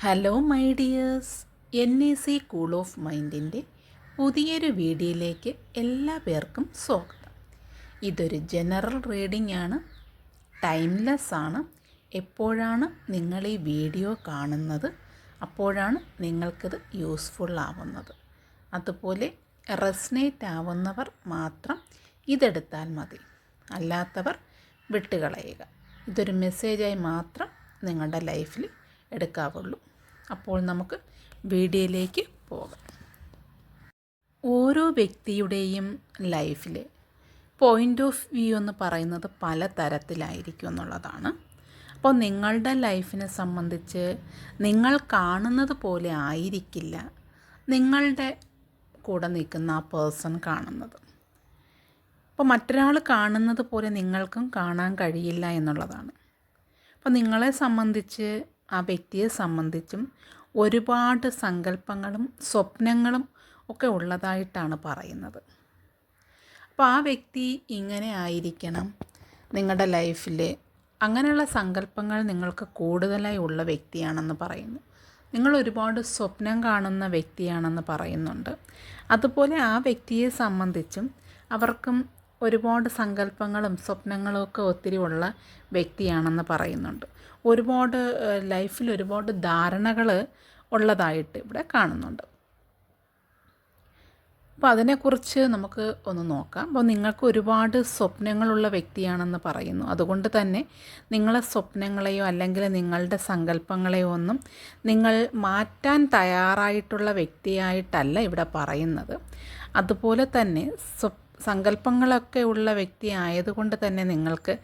Hello my dears. N A C cool of മൈൻഡിന്റെ പുതിയൊരു വീഡിയോയിലേക്ക് എല്ലാ പേർക്കും സ്വാഗതം. ഇതൊരു ജനറൽ റീഡിംഗ് ആണ്. ടൈംലെസ് ആണ്. എപ്പോഴാണ് നിങ്ങൾ ഈ വീഡിയോ കാണുന്നത് അപ്പോഴാണ് നിങ്ങൾക്കിത് യൂസ്ഫുൾ ആവുന്നത്. അതുപോലെ റെസ്നേറ്റ് ആവുന്നവർ മാത്രം ഇതെടുത്താൽ മതി. അല്ലാത്തവർ വിട്ടുകളയുക. ഇതൊരു മെസ്സേജായി മാത്രം നിങ്ങളുടെ ലൈഫിൽ എടുക്കാവുള്ളൂ. അപ്പോൾ നമുക്ക് വീഡിയോയിലേക്ക് പോകാം. ഓരോ വ്യക്തിയുടെയും ലൈഫിൽ പോയിന്റ് ഓഫ് വ്യൂ എന്ന് പറയുന്നത് പല തരത്തിലായിരിക്കും എന്നുള്ളതാണ്. അപ്പോൾ നിങ്ങളുടെ ലൈഫിനെ സംബന്ധിച്ച് നിങ്ങൾ കാണുന്നത് പോലെ ആയിരിക്കില്ല നിങ്ങളുടെ കൂടെ നിൽക്കുന്ന ആ പേഴ്സൺ കാണുന്നത്. അപ്പോൾ മറ്റൊരാൾ കാണുന്നത് പോലെ നിങ്ങൾക്കും കാണാൻ കഴിയില്ല എന്നുള്ളതാണ്. അപ്പോൾ നിങ്ങളെ സംബന്ധിച്ച് ആ വ്യക്തിയെ സംബന്ധിച്ചും ഒരുപാട് സങ്കല്പങ്ങളും സ്വപ്നങ്ങളും ഒക്കെ ഉള്ളതായിട്ടാണ് പറയുന്നത്. അപ്പോൾ ആ വ്യക്തി ഇങ്ങനെ ആയിരിക്കണം നിങ്ങളുടെ ലൈഫിൽ അങ്ങനെയുള്ള സങ്കല്പങ്ങൾ നിങ്ങൾക്ക് കൂടുതലായി ഉള്ള വ്യക്തിയാണെന്ന് പറയുന്നു. നിങ്ങൾ ഒരുപാട് സ്വപ്നം കാണുന്ന വ്യക്തിയാണെന്ന് പറയുന്നുണ്ട്. അതുപോലെ ആ വ്യക്തിയെ സംബന്ധിച്ചും അവർക്കും ഒരുപാട് സങ്കല്പങ്ങളും സ്വപ്നങ്ങളും ഒക്കെ ഒത്തിരി ഉള്ള വ്യക്തിയാണെന്ന് പറയുന്നുണ്ട്. ഒരുപാട് ലൈഫിൽ ഒരുപാട് ധാരണകൾ ഉള്ളതായിട്ട് ഇവിടെ കാണുന്നുണ്ട്. അപ്പോൾ അതിനെക്കുറിച്ച് നമുക്ക് ഒന്ന് നോക്കാം. അപ്പോൾ നിങ്ങൾക്ക് ഒരുപാട് സ്വപ്നങ്ങളുള്ള വ്യക്തിയാണെന്ന് പറയുന്നു. അതുകൊണ്ട് തന്നെ നിങ്ങളെ സ്വപ്നങ്ങളെയോ അല്ലെങ്കിൽ നിങ്ങളുടെ സങ്കല്പങ്ങളെയോ ഒന്നും നിങ്ങൾ മാറ്റാൻ തയ്യാറായിട്ടുള്ള വ്യക്തിയായിട്ടല്ല ഇവിടെ പറയുന്നത്. അതുപോലെ തന്നെ സ്വ സങ്കല്പങ്ങളൊക്കെ ഉള്ള വ്യക്തി ആയതുകൊണ്ട് തന്നെ നിങ്ങൾക്ക്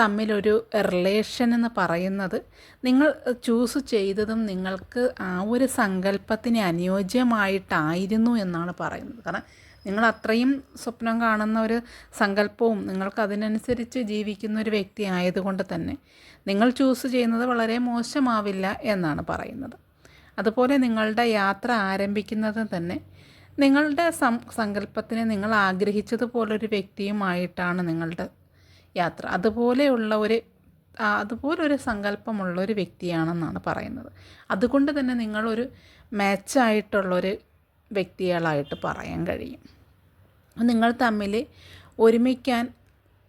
തമ്മിലൊരു റിലേഷൻ എന്ന് പറയുന്നത് നിങ്ങൾ ചൂസ് ചെയ്തതും നിങ്ങൾക്ക് ആ ഒരു സങ്കല്പത്തിന് അനുയോജ്യമായിട്ടായിരുന്നു എന്നാണ് പറയുന്നത്. കാരണം നിങ്ങൾ അത്രയും സ്വപ്നം കാണുന്ന ഒരു സങ്കല്പവും നിങ്ങൾക്ക് അതിനനുസരിച്ച് ജീവിക്കുന്ന ഒരു വ്യക്തി ആയതുകൊണ്ട് തന്നെ നിങ്ങൾ ചൂസ് ചെയ്യുന്നത് വളരെ മോശമാവില്ല എന്നാണ് പറയുന്നത്. അതുപോലെ നിങ്ങളുടെ യാത്ര ആരംഭിക്കുന്നത് തന്നെ നിങ്ങളുടെ സം സങ്കല്പത്തിന് നിങ്ങൾ ആഗ്രഹിച്ചതുപോലൊരു വ്യക്തിയുമായിട്ടാണ് നിങ്ങളുടെ യാത്ര. അതുപോലെയുള്ള ഒരു അതുപോലൊരു സങ്കല്പമുള്ള ഒരു വ്യക്തിയാണെന്നാണ് പറയുന്നത്. അതുകൊണ്ട് തന്നെ നിങ്ങളൊരു മാച്ചായിട്ടുള്ളൊരു വ്യക്തികളായിട്ട് പറയാൻ കഴിയും. നിങ്ങൾ തമ്മിൽ ഒരുമിക്കാൻ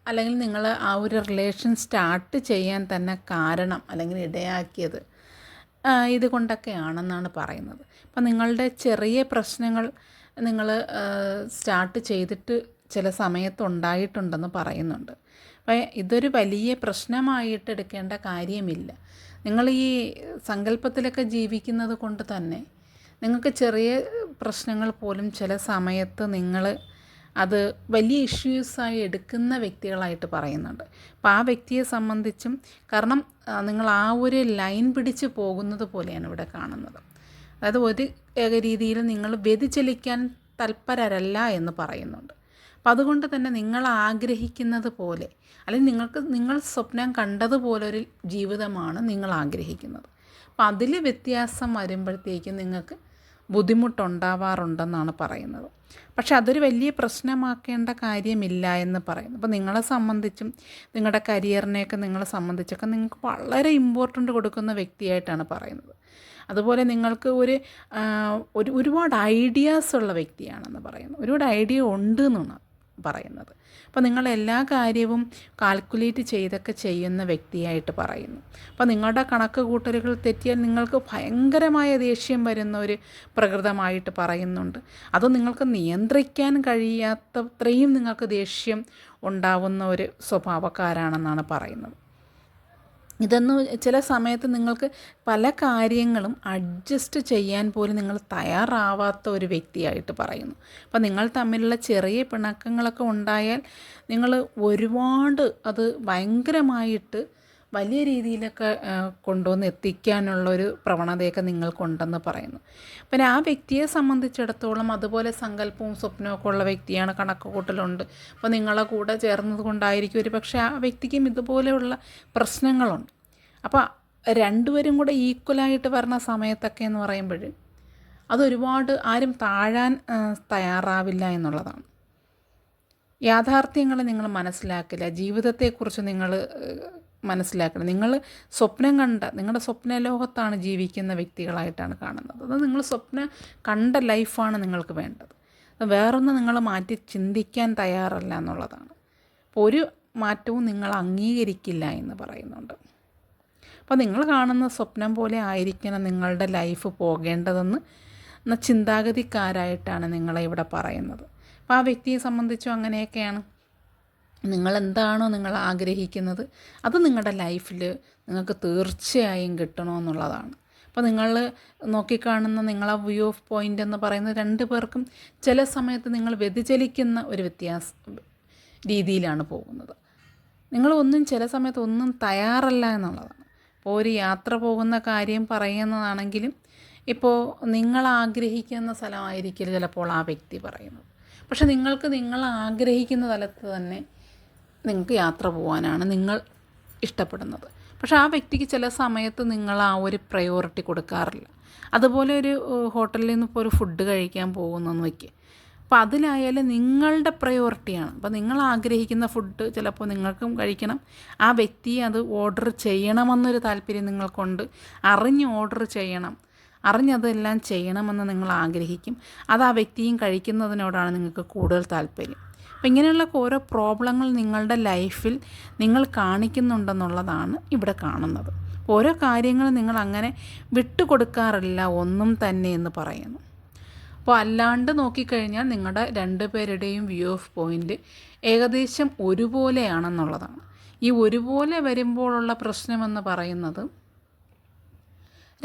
അല്ലെങ്കിൽ നിങ്ങൾ ആ ഒരു റിലേഷൻ സ്റ്റാർട്ട് ചെയ്യാൻ തന്നെ കാരണം അല്ലെങ്കിൽ ഇടയാക്കിയത് ഇതുകൊണ്ടൊക്കെയാണെന്നാണ് പറയുന്നത്. അപ്പം നിങ്ങളുടെ ചെറിയ പ്രശ്നങ്ങൾ നിങ്ങൾ സ്റ്റാർട്ട് ചെയ്തിട്ട് ചില സമയത്ത് ഉണ്ടായിട്ടുണ്ടെന്ന് പറയുന്നുണ്ട്. അപ്പോൾ ഇതൊരു വലിയ പ്രശ്നമായിട്ട് എടുക്കേണ്ട കാര്യമില്ല. നിങ്ങൾ ഈ സങ്കല്പത്തിലൊക്കെ ജീവിക്കുന്നത് കൊണ്ട് തന്നെ നിങ്ങൾക്ക് ചെറിയ പ്രശ്നങ്ങൾ പോലും ചില സമയത്ത് നിങ്ങൾ അത് വലിയ ഇഷ്യൂസായി എടുക്കുന്ന വ്യക്തികളായിട്ട് പറയുന്നുണ്ട്. അപ്പോൾ ആ വ്യക്തിയെ സംബന്ധിച്ചും കാരണം നിങ്ങൾ ആ ഒരു ലൈൻ പിടിച്ച് പോകുന്നത് പോലെയാണ് ഇവിടെ കാണുന്നത്. അതായത് ഒരു രീതിയിൽ നിങ്ങൾ വ്യതിചലിക്കാൻ തൽപരരല്ല എന്ന് പറയുന്നുണ്ട്. അപ്പം അതുകൊണ്ട് തന്നെ നിങ്ങൾ ആഗ്രഹിക്കുന്നത് പോലെ അല്ലെങ്കിൽ നിങ്ങൾക്ക് നിങ്ങൾ സ്വപ്നം കണ്ടതുപോലെ ഒരു ജീവിതമാണ് നിങ്ങൾ ആഗ്രഹിക്കുന്നത് അപ്പം അതിൽ വ്യത്യാസം വരുമ്പോഴത്തേക്കും നിങ്ങൾക്ക് ബുദ്ധിമുട്ടുണ്ടാവാറുണ്ടെന്നാണ് പറയുന്നത്. പക്ഷെ അതൊരു വലിയ പ്രശ്നമാക്കേണ്ട കാര്യമില്ല എന്ന് പറയുന്നു. അപ്പോൾ നിങ്ങളെ സംബന്ധിച്ചും നിങ്ങളുടെ കരിയറിനെയൊക്കെ നിങ്ങളെ സംബന്ധിച്ചൊക്കെ നിങ്ങൾക്ക് വളരെ ഇമ്പോർട്ടന്റ് കൊടുക്കുന്ന വ്യക്തിയായിട്ടാണ് പറയുന്നത്. അതുപോലെ നിങ്ങൾക്ക് ഒരു ഒരു ഒരുപാട് ഐഡിയാസ് ഉള്ള വ്യക്തിയാണെന്ന് പറയുന്നു. ഒരുപാട് ഐഡിയ ഉണ്ട് എന്നാണ് പറയുന്നത്. അപ്പോൾ നിങ്ങൾ എല്ലാ കാര്യവും കാൽക്കുലേറ്റ് ചെയ്തൊക്കെ ചെയ്യുന്ന വ്യക്തിയായിട്ട് പറയുന്നു. അപ്പോൾ നിങ്ങളുടെ കണക്ക് കൂട്ടലുകൾ തെറ്റിയാൽ നിങ്ങൾക്ക് ഭയങ്കരമായ ദേഷ്യം വരുന്ന ഒരു പ്രകൃതമായിട്ട് പറയുന്നുണ്ട്. അത് നിങ്ങൾക്ക് നിയന്ത്രിക്കാൻ കഴിയാത്തത്രയും നിങ്ങൾക്ക് ദേഷ്യം ഉണ്ടാവുന്ന ഒരു സ്വഭാവക്കാരാണെന്നാണ് പറയുന്നത്. ഇതെന്ന് ചില സമയത്ത് നിങ്ങൾക്ക് പല കാര്യങ്ങളും അഡ്ജസ്റ്റ് ചെയ്യാൻ പോലും നിങ്ങൾ തയ്യാറാവാത്ത ഒരു വ്യക്തിയായിട്ട് പറയുന്നു. അപ്പോൾ നിങ്ങൾ തമ്മിലുള്ള ചെറിയ പിണക്കങ്ങളൊക്കെ ഉണ്ടായാൽ നിങ്ങൾ ഒരുപാട് അത് ഭയങ്കരമായിട്ട് വലിയ രീതിയിലൊക്കെ കൊണ്ടുവന്ന് എത്തിക്കാനുള്ളൊരു പ്രവണതയൊക്കെ നിങ്ങൾക്കുണ്ടെന്ന് പറയുന്നു. പിന്നെ ആ വ്യക്തിയെ സംബന്ധിച്ചിടത്തോളം അതുപോലെ സങ്കല്പവും സ്വപ്നമൊക്കെ ഉള്ള വ്യക്തിയാണ് കണക്ക് കൂട്ടലുണ്ട് അപ്പോൾ നിങ്ങളെ കൂടെ ചേർന്നത് കൊണ്ടായിരിക്കും. ഒരു പക്ഷേ ആ വ്യക്തിക്കും ഇതുപോലെയുള്ള പ്രശ്നങ്ങളുണ്ട്. അപ്പോൾ രണ്ടുപേരും കൂടെ ഈക്വലായിട്ട് വരുന്ന സമയത്തൊക്കെ എന്ന് പറയുമ്പോൾ അതൊരുപാട് ആരും താഴാൻ തയ്യാറാവില്ല എന്നുള്ളതാണ്. യാഥാർത്ഥ്യങ്ങൾ നിങ്ങൾ മനസ്സിലാക്കില്ല. ജീവിതത്തെക്കുറിച്ച് നിങ്ങൾ മനസ്സിലാക്കണം. നിങ്ങൾ സ്വപ്നം കണ്ട നിങ്ങളുടെ സ്വപ്ന ലോകത്താണ് ജീവിക്കുന്ന വ്യക്തികളായിട്ടാണ് കാണുന്നത്. അത് നിങ്ങൾ സ്വപ്നം കണ്ട ലൈഫാണ് നിങ്ങൾക്ക് വേണ്ടത്. വേറൊന്ന് നിങ്ങൾ മാറ്റി ചിന്തിക്കാൻ തയ്യാറല്ല എന്നുള്ളതാണ്. അപ്പോൾ ഒരു മാറ്റവും നിങ്ങൾ അംഗീകരിക്കില്ല എന്ന് പറയുന്നുണ്ട്. അപ്പോൾ നിങ്ങൾ കാണുന്ന സ്വപ്നം പോലെ ആയിരിക്കണം നിങ്ങളുടെ ലൈഫ് പോകേണ്ടതെന്ന് എന്ന ചിന്താഗതിക്കാരായിട്ടാണ് നിങ്ങളെ ഇവിടെ പറയുന്നത്. അപ്പോൾ ആ വ്യക്തിയെ സംബന്ധിച്ചും അങ്ങനെയൊക്കെയാണ്. നിങ്ങൾ എന്താണോ നിങ്ങൾ ആഗ്രഹിക്കുന്നത് അത് നിങ്ങളുടെ ലൈഫിൽ നിങ്ങൾക്ക് തീർച്ചയായും കിട്ടണമെന്നുള്ളതാണ്. അപ്പോൾ നിങ്ങൾ നോക്കിക്കാണുന്ന നിങ്ങളെ വ്യൂ ഓഫ് പോയിന്റ് എന്ന് പറയുന്ന രണ്ട് പേർക്കും ചില സമയത്ത് നിങ്ങൾ വ്യതിചലിക്കുന്ന ഒരു വ്യത്യാസ രീതിയിലാണ് പോകുന്നത്. നിങ്ങൾ ഒന്നും ചില സമയത്ത് ഒന്നും തയ്യാറല്ല എന്നുള്ളതാണ്. ഇപ്പോൾ ഒരു യാത്ര പോകുന്ന കാര്യം പറയുന്നതാണെങ്കിലും ഇപ്പോൾ നിങ്ങൾ ആഗ്രഹിക്കുന്ന സ്ഥലമായിരിക്കില്ല ചിലപ്പോൾ ആ വ്യക്തി പറയുന്നത്. പക്ഷേ നിങ്ങൾക്ക് നിങ്ങൾ ആഗ്രഹിക്കുന്ന തലത്ത് തന്നെ നിങ്ങൾക്ക് യാത്ര പോകാനാണ് നിങ്ങൾ ഇഷ്ടപ്പെടുന്നത്. പക്ഷേ ആ വ്യക്തിക്ക് ചില സമയത്ത് നിങ്ങൾ ആ ഒരു പ്രയോറിറ്റി കൊടുക്കാറില്ല. അതുപോലെ ഒരു ഹോട്ടലിൽ നിന്ന് ഇപ്പോൾ ഒരു ഫുഡ് കഴിക്കാൻ പോകുന്നെന്ന് വയ്ക്കുക അപ്പോൾ അതിലായാലും നിങ്ങളുടെ പ്രയോറിറ്റിയാണ് അപ്പോൾ നിങ്ങൾ ആഗ്രഹിക്കുന്ന ഫുഡ് ചിലപ്പോൾ നിങ്ങൾക്കും കഴിക്കണം. ആ വ്യക്തി അത് ഓർഡർ ചെയ്യണമെന്നൊരു താല്പര്യം നിങ്ങൾക്കുണ്ട്. അറിഞ്ഞ് ഓർഡർ ചെയ്യണം. അറിഞ്ഞതെല്ലാം ചെയ്യണമെന്ന് നിങ്ങൾ ആഗ്രഹിക്കും. അത് ആ വ്യക്തിയും കഴിക്കുന്നതിനോടാണ് നിങ്ങൾക്ക് കൂടുതൽ താല്പര്യം. അപ്പം ഇങ്ങനെയുള്ള ഓരോ പ്രോബ്ലങ്ങൾ നിങ്ങളുടെ ലൈഫിൽ നിങ്ങൾ കാണിക്കുന്നുണ്ടെന്നുള്ളതാണ് ഇവിടെ കാണുന്നത്. ഓരോ കാര്യങ്ങളും നിങ്ങൾ അങ്ങനെ വിട്ടുകൊടുക്കാറില്ല ഒന്നും തന്നെ എന്ന് പറയുന്നു. അപ്പോൾ അല്ലാണ്ട് നോക്കിക്കഴിഞ്ഞാൽ നിങ്ങളുടെ രണ്ട് പേരുടെയും വ്യൂ ഓഫ് പോയിന്റ് ഏകദേശം ഒരുപോലെയാണെന്നുള്ളതാണ്. ഈ ഒരുപോലെ വരുമ്പോഴുള്ള പ്രശ്നമെന്ന് പറയുന്നത്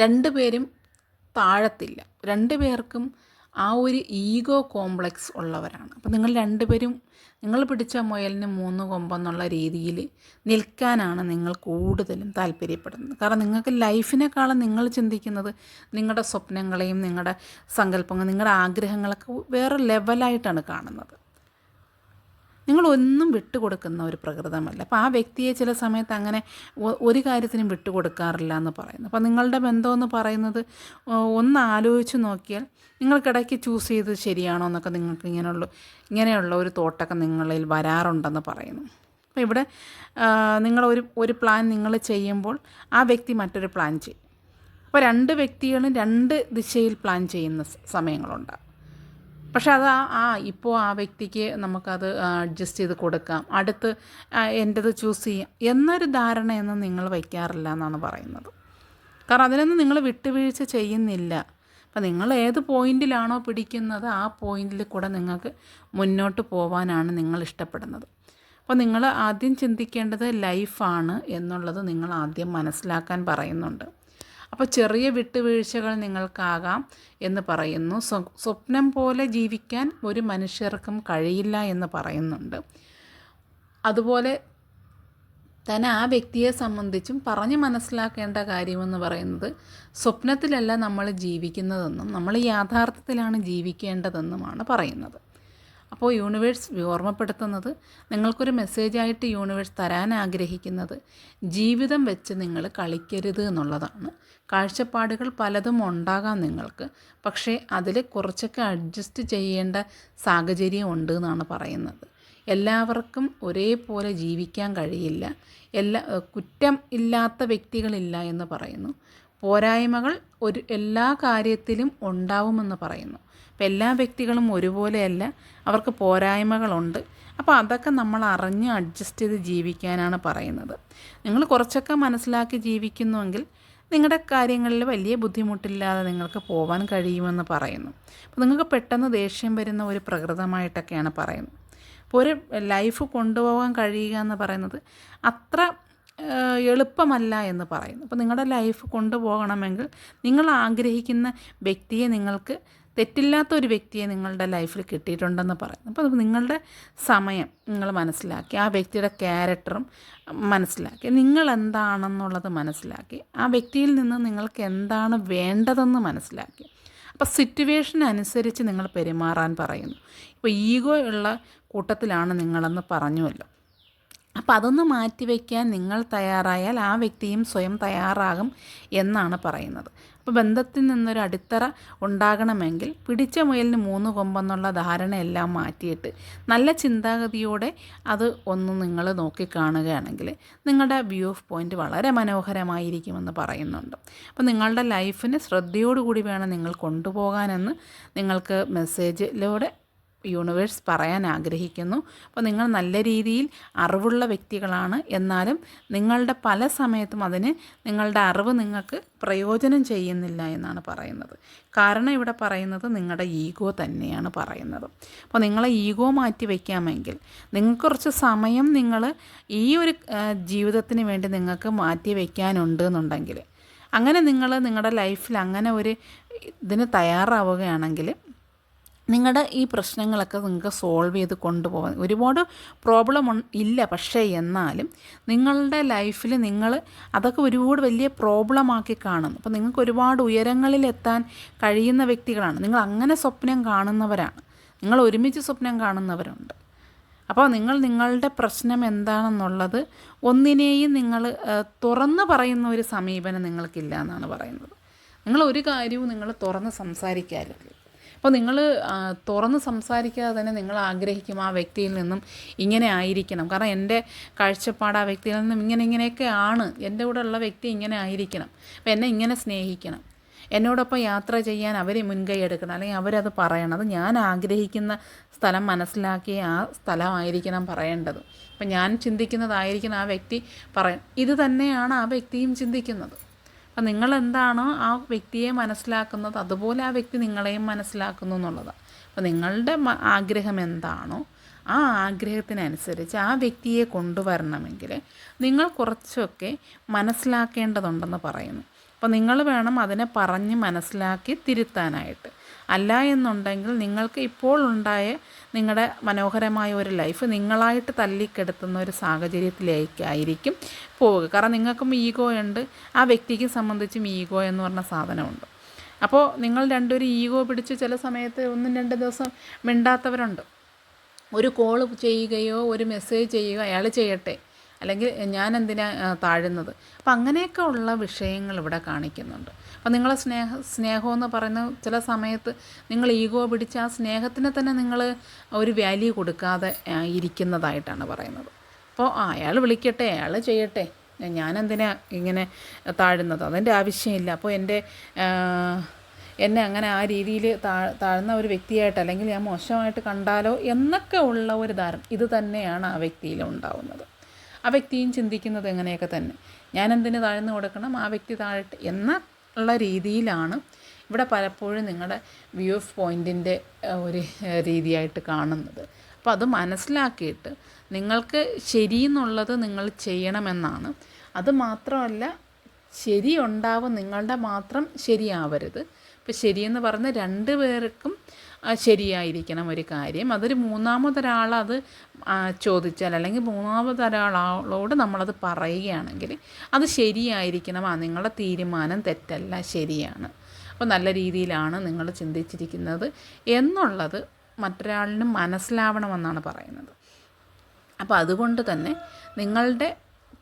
രണ്ടുപേരും താഴത്തില്ല. രണ്ടു പേർക്കും ആ ഒരു ഈഗോ കോംപ്ലക്സ് ഉള്ളവരാണ്. അപ്പം നിങ്ങൾ രണ്ടുപേരും നിങ്ങൾ പിടിച്ച മുയലിന് മൂന്ന് കൊമ്പെന്നുള്ള രീതിയിൽ നിൽക്കാനാണ് നിങ്ങൾ കൂടുതലും താല്പര്യപ്പെടുന്നത്. കാരണം നിങ്ങൾക്ക് ലൈഫിനേക്കാളും നിങ്ങൾ ചിന്തിക്കുന്നത് നിങ്ങളുടെ സ്വപ്നങ്ങളെയും നിങ്ങളുടെ സങ്കല്പങ്ങൾ നിങ്ങളുടെ ആഗ്രഹങ്ങളൊക്കെ വേറെ ലെവലായിട്ടാണ് കാണുന്നത്. നിങ്ങളൊന്നും വിട്ടുകൊടുക്കുന്ന ഒരു പ്രകൃതമല്ല. അപ്പോൾ ആ വ്യക്തിയെ ചില സമയത്ത് അങ്ങനെ ഒരു കാര്യത്തിനും വിട്ടുകൊടുക്കാറില്ല എന്ന് പറയുന്നു. അപ്പോൾ നിങ്ങളുടെ ബന്ധമെന്ന് പറയുന്നത് ഒന്ന് ആലോചിച്ച് നോക്കിയാൽ നിങ്ങൾക്കിടയ്ക്ക് ചൂസ് ചെയ്ത് ശരിയാണോ എന്നൊക്കെ നിങ്ങൾക്ക് ഇങ്ങനെയുള്ള ഇങ്ങനെയുള്ള ഒരു തോട്ടൊക്കെ നിങ്ങളിൽ വരാറുണ്ടെന്ന് പറയുന്നു. അപ്പോൾ ഇവിടെ നിങ്ങൾ ഒരു ഒരു പ്ലാൻ നിങ്ങൾ ചെയ്യുമ്പോൾ ആ വ്യക്തി മറ്റൊരു പ്ലാൻ ചെയ്യും. അപ്പോൾ രണ്ട് വ്യക്തികളും രണ്ട് ദിശയിൽ പ്ലാൻ ചെയ്യുന്ന സമയങ്ങളുണ്ടാകും പക്ഷെ അത് ആ ഇപ്പോൾ ആ വ്യക്തിക്ക് നമുക്കത് അഡ്ജസ്റ്റ് ചെയ്ത് കൊടുക്കാം. അടുത്ത് എന്റെത് ചൂസ് ചെയ്യാം. എന്നൊരു ധാരണയൊന്നും നിങ്ങൾ വയ്ക്കാറില്ല എന്നാണ് പറയുന്നത്. കാരണം അതിനൊന്നും നിങ്ങൾ വിട്ടുവീഴ്ച ചെയ്യുന്നില്ല. അപ്പം നിങ്ങൾ ഏത് പോയിന്റിലാണോ പിടിക്കുന്നത് ആ പോയിന്റിൽ കൂടെ നിങ്ങൾക്ക് മുന്നോട്ട് പോവാനാണ് നിങ്ങൾ ഇഷ്ടപ്പെടുന്നത്. അപ്പോൾ നിങ്ങൾ ആദ്യം ചിന്തിക്കേണ്ടത് ലൈഫാണ് എന്നുള്ളത് നിങ്ങൾ ആദ്യം മനസ്സിലാക്കാൻ പറയുന്നുണ്ട്. അപ്പോൾ ചെറിയ വിട്ടുവീഴ്ചകൾ നിങ്ങൾക്കാകാം എന്ന് പറയുന്നു. സ്വപ്നം പോലെ ജീവിക്കാൻ ഒരു മനുഷ്യർക്കും കഴിയില്ല എന്ന് പറയുന്നുണ്ട്. അതുപോലെ തന്നെ ആ വ്യക്തിയെ സംബന്ധിച്ചും പറഞ്ഞ് മനസ്സിലാക്കേണ്ട കാര്യമെന്ന് പറയുന്നത് സ്വപ്നത്തിലല്ല നമ്മൾ ജീവിക്കുന്നതെന്നും നമ്മൾ യാഥാർത്ഥ്യത്തിലാണ് ജീവിക്കേണ്ടതെന്നുമാണ് പറയുന്നത്. അപ്പോൾ യൂണിവേഴ്സ് ഓർമ്മപ്പെടുത്തുന്നത് നിങ്ങൾക്കൊരു മെസ്സേജായിട്ട് യൂണിവേഴ്സ് തരാൻ ആഗ്രഹിക്കുന്നത് ജീവിതം വെച്ച് നിങ്ങൾ കളിക്കരുത് എന്നുള്ളതാണ്. കാഴ്ചപ്പാടുകൾ പലതും ഉണ്ടാകാം നിങ്ങൾക്ക്. പക്ഷേ അതിൽ കുറച്ചൊക്കെ അഡ്ജസ്റ്റ് ചെയ്യേണ്ട സാഹചര്യം ഉണ്ട് എന്നാണ് പറയുന്നത്. എല്ലാവർക്കും ഒരേപോലെ ജീവിക്കാൻ കഴിയില്ല. എല്ലാ കുറ്റം ഇല്ലാത്ത വ്യക്തികളില്ല എന്ന് പറയുന്നു. പോരായ്മകൾ ഒരു എല്ലാ കാര്യത്തിലും ഉണ്ടാവുമെന്ന് പറയുന്നു. അപ്പം എല്ലാ വ്യക്തികളും ഒരുപോലെയല്ല. അവർക്ക് പോരായ്മകളുണ്ട്. അപ്പോൾ അതൊക്കെ നമ്മൾ അറിഞ്ഞ് അഡ്ജസ്റ്റ് ചെയ്ത് ജീവിക്കാനാണ് പറയുന്നത്. നിങ്ങൾ കുറച്ചൊക്കെ മനസ്സിലാക്കി ജീവിക്കുന്നുവെങ്കിൽ നിങ്ങളുടെ കാര്യങ്ങളിൽ വലിയ ബുദ്ധിമുട്ടില്ലാതെ നിങ്ങൾക്ക് പോകാൻ കഴിയുമെന്ന് പറയുന്നു. അപ്പോൾ നിങ്ങൾക്ക് പെട്ടെന്ന് ദേഷ്യം വരുന്ന ഒരു പ്രകൃതമായിട്ടൊക്കെയാണ് പറയുന്നത്. അപ്പോൾ ഒരു ലൈഫ് കൊണ്ടുപോകാൻ കഴിയുക എന്ന് പറയുന്നത് അത്ര എളുപ്പമല്ല എന്ന് പറയുന്നു. അപ്പോൾ നിങ്ങളുടെ ലൈഫ് കൊണ്ടുപോകണമെങ്കിൽ നിങ്ങൾ ആഗ്രഹിക്കുന്ന വ്യക്തിയെ നിങ്ങൾക്ക് തെറ്റില്ലാത്ത ഒരു വ്യക്തിയെ നിങ്ങളുടെ ലൈഫിൽ കിട്ടിയിട്ടുണ്ടെന്ന് പറയുന്നു. അപ്പോൾ നിങ്ങളുടെ സമയം നിങ്ങൾ മനസ്സിലാക്കി ആ വ്യക്തിയുടെ ക്യാരക്ടറും മനസ്സിലാക്കി. നിങ്ങൾ എന്താണെന്നുള്ളത് മനസ്സിലാക്കി. ആ വ്യക്തിയിൽ നിന്ന് നിങ്ങൾക്ക് എന്താണ് വേണ്ടതെന്ന് മനസ്സിലാക്കി. അപ്പോൾ സിറ്റുവേഷൻ അനുസരിച്ച് നിങ്ങൾ പെരുമാറാൻ പറയുന്നു. ഇപ്പോൾ ഈഗോ ഉള്ള കൂട്ടത്തിലാണ് നിങ്ങളെന്ന് പറഞ്ഞുവല്ലോ. അപ്പോൾ അതൊന്ന് മാറ്റിവെക്കാൻ നിങ്ങൾ തയ്യാറായാൽ ആ വ്യക്തിയും സ്വയം തയ്യാറാകും എന്നാണ് പറയുന്നത്. അപ്പോൾ ബന്ധത്തിൽ നിന്നൊരു അടിത്തറ ഉണ്ടാകണമെങ്കിൽ പിടിച്ച മുയലിന് മൂന്ന് കൊമ്പെന്നുള്ള ധാരണയെല്ലാം മാറ്റിയിട്ട് നല്ല ചിന്താഗതിയോടെ അത് ഒന്ന് നിങ്ങൾ നോക്കിക്കാണുകയാണെങ്കിൽ നിങ്ങളുടെ വ്യൂ ഓഫ് പോയിന്റ് വളരെ മനോഹരമായിരിക്കുമെന്ന് പറയുന്നുണ്ട്. അപ്പോൾ നിങ്ങളുടെ ലൈഫിന് ശ്രദ്ധയോടുകൂടി വേണം നിങ്ങൾ കൊണ്ടുപോകാനെന്ന് നിങ്ങൾക്ക് മെസ്സേജിലൂടെ യൂണിവേഴ്സ് പറയാൻ ആഗ്രഹിക്കുന്നു. അപ്പോൾ നിങ്ങൾ നല്ല രീതിയിൽ അറിവുള്ള വ്യക്തികളാണ്. എന്നാലും നിങ്ങളുടെ പല സമയത്തും അതിന് നിങ്ങളുടെ അറിവ് നിങ്ങൾക്ക് പ്രയോജനം ചെയ്യുന്നില്ല എന്നാണ് പറയുന്നത്. കാരണം ഇവിടെ പറയുന്നത് നിങ്ങളുടെ ഈഗോ തന്നെയാണ് പറയുന്നത്. അപ്പോൾ നിങ്ങളെ ഈഗോ മാറ്റി വയ്ക്കാമെങ്കിൽ നിങ്ങൾക്ക് കുറച്ച് സമയം നിങ്ങൾ ഈ ഒരു ജീവിതത്തിന് വേണ്ടി നിങ്ങൾക്ക് മാറ്റി വയ്ക്കാനുണ്ട് എന്നുണ്ടെങ്കിൽ അങ്ങനെ നിങ്ങൾ നിങ്ങളുടെ ലൈഫിൽ അങ്ങനെ ഒരു ഇതിന് തയ്യാറാവുകയാണെങ്കിൽ നിങ്ങളുടെ ഈ പ്രശ്നങ്ങളൊക്കെ നിങ്ങൾക്ക് സോൾവ് ചെയ്ത് കൊണ്ടുപോകാൻ ഒരുപാട് പ്രോബ്ലം ഇല്ല. പക്ഷേ എന്നാലും നിങ്ങളുടെ ലൈഫിൽ നിങ്ങൾ അതൊക്കെ ഒരുപാട് വലിയ പ്രോബ്ലമാക്കി കാണുന്നു. അപ്പോൾ നിങ്ങൾക്ക് ഒരുപാട് ഉയരങ്ങളിലെത്താൻ കഴിയുന്ന വ്യക്തികളാണ്. നിങ്ങൾ അങ്ങനെ സ്വപ്നം കാണുന്നവരാണ്. നിങ്ങൾ ഒരുമിച്ച് സ്വപ്നം കാണുന്നവരുണ്ട്. അപ്പോൾ നിങ്ങൾ നിങ്ങളുടെ പ്രശ്നം എന്താണെന്നുള്ളത് ഒന്നിനെയും നിങ്ങൾ തുറന്ന് പറയുന്ന ഒരു സമീപനം നിങ്ങൾക്കില്ല എന്നാണ് പറയുന്നത്. നിങ്ങൾ ഒരു കാര്യവും നിങ്ങൾ തുറന്ന് സംസാരിക്കാറില്ല. അപ്പോൾ നിങ്ങൾ തുറന്ന് സംസാരിക്കാതെ തന്നെ നിങ്ങൾ ആഗ്രഹിക്കും ആ വ്യക്തിയിൽ നിന്നും ഇങ്ങനെ ആയിരിക്കണം. കാരണം എന്റെ കാഴ്ചപ്പാട് ആ വ്യക്തിയിൽ നിന്നും ഇങ്ങനെ ഇങ്ങനെയൊക്കെ ആണ്. എന്റെ കൂടെ ഉള്ള വ്യക്തി ഇങ്ങനെ ആയിരിക്കണം. അപ്പോൾ എന്നെ ഇങ്ങനെ സ്നേഹിക്കണം. എന്നോടൊപ്പം യാത്ര ചെയ്യാൻ അവർ മുൻകൈ എടുക്കണം. അല്ലെങ്കിൽ അവരത് പറയണം. അത് ഞാൻ ആഗ്രഹിക്കുന്ന സ്ഥലം മനസ്സിലാക്കി ആ സ്ഥലമായിരിക്കണം പറയേണ്ടത്. അപ്പം ഞാൻ ചിന്തിക്കുന്നതായിരിക്കണം ആ വ്യക്തി പറയണം ഇത് തന്നെയാണ് ആ വ്യക്തിയും ചിന്തിക്കുന്നത്. അപ്പം നിങ്ങൾ എന്താണോ ആ വ്യക്തിയെ മനസ്സിലാക്കുന്നത്? അതുപോലെ ആ വ്യക്തി നിങ്ങളെയും മനസ്സിലാക്കുന്നു എന്നുള്ളതാണ് അപ്പോൾ നിങ്ങളുടെ ആഗ്രഹം എന്താണോ ആ ആഗ്രഹത്തിനനുസരിച്ച് ആ വ്യക്തിയെ കൊണ്ടുവരണമെങ്കിൽ നിങ്ങൾ കുറച്ചൊക്കെ മനസ്സിലാക്കേണ്ടതുണ്ടെന്ന് പറയുന്നു. അപ്പോൾ നിങ്ങൾ വേണം അതിനെ പറഞ്ഞ് മനസ്സിലാക്കി തിരുത്താനായിട്ട്. അല്ല എന്നുണ്ടെങ്കിൽ നിങ്ങൾക്ക് ഇപ്പോൾ ഉണ്ടായ നിങ്ങളുടെ മനോഹരമായ ഒരു ലൈഫ് നിങ്ങളായിട്ട് തല്ലിക്കെടുത്തുന്ന ഒരു സാഹചര്യത്തിലേക്കായിരിക്കും പോവുക. കാരണം നിങ്ങൾക്കും ഈഗോ ഉണ്ട്. ആ വ്യക്തിക്ക് സംബന്ധിച്ചും ഈഗോ എന്ന് പറഞ്ഞ സാധനമുണ്ട്. അപ്പോൾ നിങ്ങൾ രണ്ടൊരു ഈഗോ പിടിച്ച് ചില സമയത്ത് ഒന്നും രണ്ട് ദിവസം മിണ്ടാത്തവരുണ്ട്. ഒരു കോൾ ചെയ്യുകയോ ഒരു മെസ്സേജ് ചെയ്യുകയോ അയാൾ ചെയ്യട്ടെ. അല്ലെങ്കിൽ ഞാൻ എന്തിനാ താഴുന്നത്? അപ്പം അങ്ങനെയൊക്കെ ഉള്ള വിഷയങ്ങൾ ഇവിടെ കാണിക്കുന്നുണ്ട്. അപ്പം നിങ്ങളെ സ്നേഹ സ്നേഹമെന്ന് പറയുന്ന ചില സമയത്ത് നിങ്ങൾ ഈഗോ പിടിച്ച് ആ സ്നേഹത്തിന് തന്നെ നിങ്ങൾ ഒരു വാല്യൂ കൊടുക്കാതെ ഇരിക്കുന്നതായിട്ടാണ് പറയുന്നത്. അപ്പോൾ അയാൾ വിളിക്കട്ടെ അയാൾ ചെയ്യട്ടെ. ഞാനെന്തിനാ ഇങ്ങനെ താഴുന്നത്? അതിന്റെ ആവശ്യമില്ല. അപ്പോൾ എന്റെ എന്നെ അങ്ങനെ ആ രീതിയിൽ താഴ്ന്ന ഒരു വ്യക്തിയായിട്ട് അല്ലെങ്കിൽ ഞാൻ മോശമായിട്ട് കണ്ടാലോ എന്നൊക്കെ ഉള്ള ഒരു ധാരണ ഇത് തന്നെയാണ് ആ വ്യക്തിയിൽ ഉണ്ടാവുന്നത്. ആ വ്യക്തിയും ചിന്തിക്കുന്നത് എങ്ങനെയൊക്കെ തന്നെ? ഞാനെന്തിന് താഴ്ന്നു കൊടുക്കണം? ആ വ്യക്തി താഴട്ടെ. എന്ന ഉള്ള രീതിയിലാണ് ഇവിടെ പലപ്പോഴും നിങ്ങളുടെ വ്യൂ ഓഫ് പോയിന്റിന്റെ ഒരു രീതിയായിട്ട് കാണുന്നത്. അപ്പോൾ അത് മനസ്സിലാക്കിയിട്ട് നിങ്ങൾക്ക് ശരിയെന്നുള്ളത് നിങ്ങൾ ചെയ്യണമെന്നാണ്. അത് മാത്രമല്ല ശരി ശരിയുണ്ടാവും നിങ്ങളുടെ മാത്രം ശരിയാവരുത്. ഇപ്പോൾ ശരിയെന്ന് പറഞ്ഞ് രണ്ട് പേർക്കും ശരിയായിരിക്കണം ഒരു കാര്യം. അതൊരു മൂന്നാമതൊരാൾ അത് ചോദിച്ചാൽ അല്ലെങ്കിൽ മൂന്നാമതൊരാളോട് നമ്മളത് പറയുകയാണെങ്കിൽ അത് ശരിയായിരിക്കണം. ആ നിങ്ങളുടെ തീരുമാനം തെറ്റല്ല ശരിയാണ്. അപ്പോൾ നല്ല രീതിയിലാണ് നിങ്ങൾ ചിന്തിച്ചിരിക്കുന്നത് എന്നുള്ളത് മറ്റൊരാളിനും മനസ്സിലാവണമെന്നാണ് പറയുന്നത്. അപ്പോൾ അതുകൊണ്ട് തന്നെ നിങ്ങളുടെ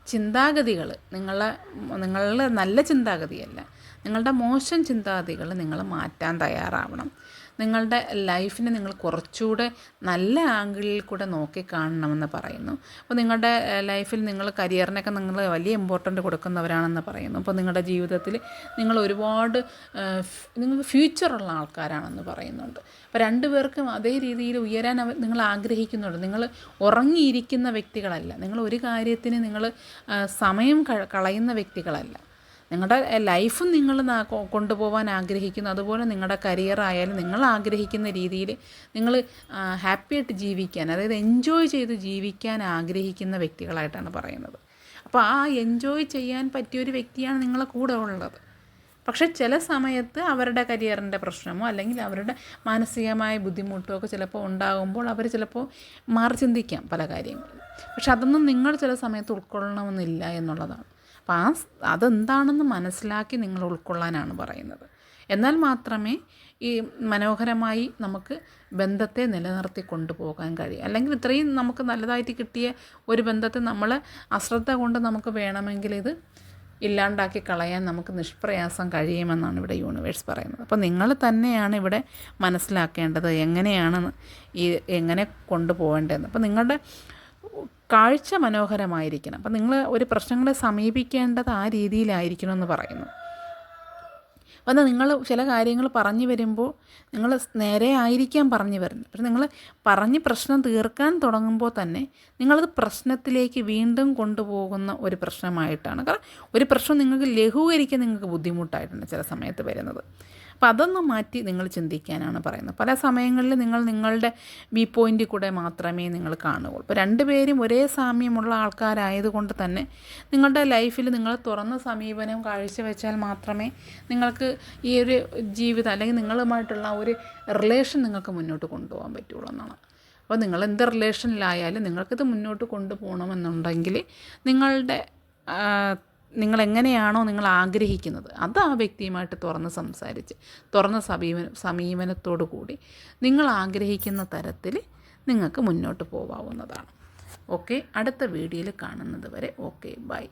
ചിന്താഗതികൾ നിങ്ങളെ നിങ്ങളുടെ നല്ല ചിന്താഗതിയല്ല നിങ്ങളുടെ മോശം ചിന്താഗതികൾ നിങ്ങൾ മാറ്റാൻ തയ്യാറാവണം. നിങ്ങളുടെ ലൈഫിനെ നിങ്ങൾ കുറച്ചുകൂടെ നല്ല ആംഗിളിൽ കൂടെ നോക്കി കാണണമെന്ന് പറയുന്നു. അപ്പോൾ നിങ്ങളുടെ ലൈഫിൽ നിങ്ങൾ കരിയറിനൊക്കെ നിങ്ങൾ വലിയ ഇമ്പോർട്ടന്റ് കൊടുക്കുന്നവരാണെന്ന് പറയുന്നു. അപ്പോൾ നിങ്ങളുടെ ജീവിതത്തിൽ നിങ്ങൾ ഒരുപാട് നിങ്ങൾക്ക് ഫ്യൂച്ചറുള്ള ആൾക്കാരാണെന്ന് പറയുന്നുണ്ട്. അപ്പോൾ രണ്ടുപേർക്കും അതേ രീതിയിൽ ഉയരാൻ അവർ നിങ്ങൾ ആഗ്രഹിക്കുന്നുണ്ട്. നിങ്ങൾ ഉറങ്ങിയിരിക്കുന്ന വ്യക്തികളല്ല. നിങ്ങൾ ഒരു കാര്യത്തിന് നിങ്ങൾ സമയം കളയുന്ന വ്യക്തികളല്ല. നിങ്ങളുടെ ലൈഫും നിങ്ങൾ കൊണ്ടുപോകാൻ ആഗ്രഹിക്കുന്നു. അതുപോലെ നിങ്ങളുടെ കരിയർ ആയാലും നിങ്ങൾ ആഗ്രഹിക്കുന്ന രീതിയിൽ നിങ്ങൾ ഹാപ്പിയായിട്ട് ജീവിക്കാൻ അതായത് എൻജോയ് ചെയ്ത് ജീവിക്കാൻ ആഗ്രഹിക്കുന്ന വ്യക്തികളായിട്ടാണ് പറയുന്നത്. അപ്പോൾ ആ എൻജോയ് ചെയ്യാൻ പറ്റിയൊരു വ്യക്തിയാണ് നിങ്ങളെ കൂടെ ഉള്ളത്. പക്ഷെ ചില സമയത്ത് അവരുടെ കരിയറിന്റെ പ്രശ്നമോ അല്ലെങ്കിൽ അവരുടെ മാനസികമായ ബുദ്ധിമുട്ടോ ഒക്കെ ചിലപ്പോൾ ഉണ്ടാകുമ്പോൾ അവർ ചിലപ്പോൾ മാറി ചിന്തിക്കാം പല കാര്യങ്ങളും. പക്ഷെ അതൊന്നും നിങ്ങൾ ചില സമയത്ത് ഉൾക്കൊള്ളണമെന്നില്ല എന്നുള്ളതാണ്. അപ്പം ആ അതെന്താണെന്ന് മനസ്സിലാക്കി നിങ്ങൾ ഉൾക്കൊള്ളാനാണ് പറയുന്നത്. എന്നാൽ മാത്രമേ ഈ മനോഹരമായി നമുക്ക് ബന്ധത്തെ നിലനിർത്തി കൊണ്ടുപോകാൻ കഴിയും. അല്ലെങ്കിൽ ഇത്രയും നമുക്ക് നല്ലതായിട്ട് കിട്ടിയ ഒരു ബന്ധത്തെ നമ്മൾ അശ്രദ്ധ കൊണ്ട് നമുക്ക് വേണമെങ്കിൽ ഇത് ഇല്ലാണ്ടാക്കി കളയാൻ നമുക്ക് നിഷ്പ്രയാസം കഴിയുമെന്നാണ് ഇവിടെ യൂണിവേഴ്സ് പറയുന്നത്. അപ്പോൾ നിങ്ങൾ തന്നെയാണ് ഇവിടെ മനസ്സിലാക്കേണ്ടത് എങ്ങനെയാണ് ഈ എങ്ങനെ കൊണ്ടുപോകേണ്ടതെന്ന്. അപ്പോൾ നിങ്ങളുടെ കാഴ്ച മനോഹരമായിരിക്കണം. അപ്പം നിങ്ങൾ ഒരു പ്രശ്നങ്ങളെ സമീപിക്കേണ്ടത് ആ രീതിയിലായിരിക്കണം എന്ന് പറയുന്നു അപ്പോൾ നിങ്ങൾ ചില കാര്യങ്ങൾ പറഞ്ഞു വരുമ്പോൾ നിങ്ങൾ നേരെ ആയിരിക്കാം പറഞ്ഞു വരുന്നത് പക്ഷെ നിങ്ങൾ പറഞ്ഞ് പ്രശ്നം തീർക്കാൻ തുടങ്ങുമ്പോൾ തന്നെ നിങ്ങളത് പ്രശ്നത്തിലേക്ക് വീണ്ടും കൊണ്ടുപോകുന്ന ഒരു പ്രശ്നമായിട്ടാണ്. കാരണം ഒരു പ്രശ്നം നിങ്ങൾക്ക് ലഘൂകരിക്കാൻ നിങ്ങൾക്ക് ബുദ്ധിമുട്ടായിട്ടുണ്ട് ചില സമയത്ത് വരുന്നത്. അപ്പോൾ അതൊന്ന് മാറ്റി നിങ്ങൾ ചിന്തിക്കാനാണ് പറയുന്നത്. പല സമയങ്ങളിൽ നിങ്ങൾ നിങ്ങളുടെ ബി പോയിന്റിൽ കൂടെ മാത്രമേ നിങ്ങൾ കാണുകയുള്ളൂ. ഇപ്പോൾ രണ്ടുപേരും ഒരേ സാമ്യമുള്ള ആൾക്കാരായതുകൊണ്ട് തന്നെ നിങ്ങളുടെ ലൈഫിൽ നിങ്ങൾ തുറന്ന സമീപനം കാഴ്ചവെച്ചാൽ മാത്രമേ നിങ്ങൾക്ക് ഈ ഒരു ജീവിതം അല്ലെങ്കിൽ നിങ്ങളുമായിട്ടുള്ള ഒരു റിലേഷൻ നിങ്ങൾക്ക് മുന്നോട്ട് കൊണ്ടുപോകാൻ പറ്റുള്ളൂ എന്നാണ്. അപ്പോൾ നിങ്ങൾ എന്ത് റിലേഷനിലായാലും നിങ്ങൾക്കിത് മുന്നോട്ട് കൊണ്ടുപോകണമെന്നുണ്ടെങ്കിൽ നിങ്ങളുടെ നിങ്ങൾ എങ്ങനെയാണോ നിങ്ങൾ ആഗ്രഹിക്കുന്നത് അത് ആ വ്യക്തിയുമായിട്ട് തുറന്ന് സംസാരിച്ച് തുറന്ന സമീപന സമീപനത്തോടു കൂടി നിങ്ങൾ ആഗ്രഹിക്കുന്ന തരത്തിൽ നിങ്ങൾക്ക് മുന്നോട്ട് പോകാവുന്നതാണ് ഓക്കെ? അടുത്ത വീഡിയോയിൽ കാണുന്നത് വരെ ഓക്കെ. ബൈ.